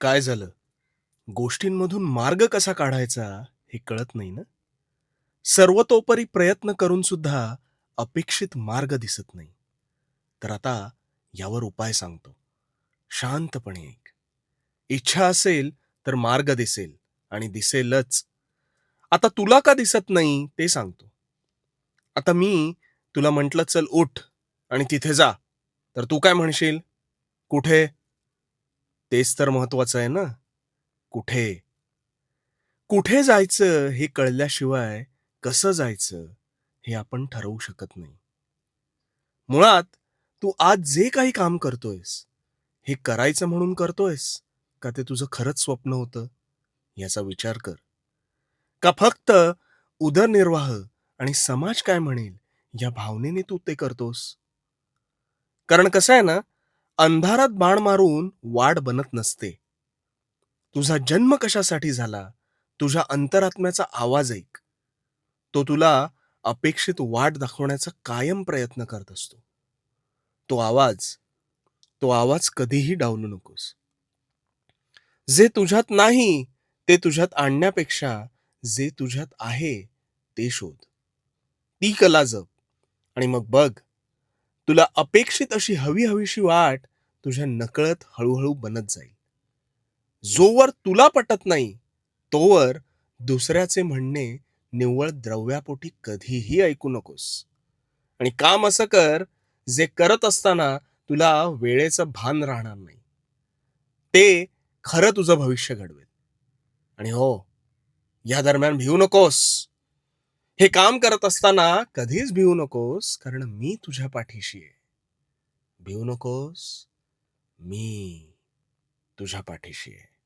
काय झालं? गोष्टींमधून मार्ग कसा काढायचा हे कळत नाही ना? सर्वतोपरी प्रयत्न करून सुद्धा अपेक्षित मार्ग दिसत नाही. तर आता यावर उपाय सांगतो. शांतपणे ऐक इच्छा असेल तर मार्ग दिसेल आणि दिसेलच. आता तुला का दिसत नाही ते सांगतो. आता मी तुला म्हटलं चल उठ आणि तिथे जा. तर तू काय म्हणशील? कुठे? तेच तर महत्वाचं आहे ना. कुठे? कुठे जायचं हे कळल्याशिवाय कसं जायचं हे आपण ठरवू शकत नाही. मुळात तू आज जे काही काम करतोयस हे करायचं म्हणून करतोयस का ते तुझं खरंच स्वप्न होतं? याचा विचार कर. का फक्त उदरनिर्वाह आणि समाज काय म्हणेल या भावनेने तू ते करतोस? कारण कसं आहे ना अंधारात बाण मारून वाढ बनत नसते. तुझा जन्म कशासाठी झाला? तुझ्या अंतरात्म्याचा आवाज ऐक. तो तुला अपेक्षित वाट दाखवण्याचा कायम प्रयत्न करत असतो. तो आवाज तो आवाज कधीही डावलू नकोस. जे तुझ्यात नाही ते तुझ्यात आणण्यापेक्षा जे तुझ्यात आहे ते शोध. ती कला जप आणि मग बघ तुला अपेक्षित अशी हवी हवीशी वाट तुझ्या नकळत हळूहळू बनत जाईल. जोवर तुला पटत नाही तोवर दुसऱ्याचे म्हणणे निव्वळ द्रव्यापोटी कधीही ऐकू नकोस. आणि काम असं कर जे करत असताना तुला वेळेचं भान राहणार नाही. ते खरं तुझं भविष्य घडवेल. आणि हो या दरम्यान भिवू नकोस. हे काम करत असताना कधीच भिवू नकोस कारण मी तुझ्या पाठीशी आहे. भिवू नकोस मी तुझ्या पाठीशी आहे.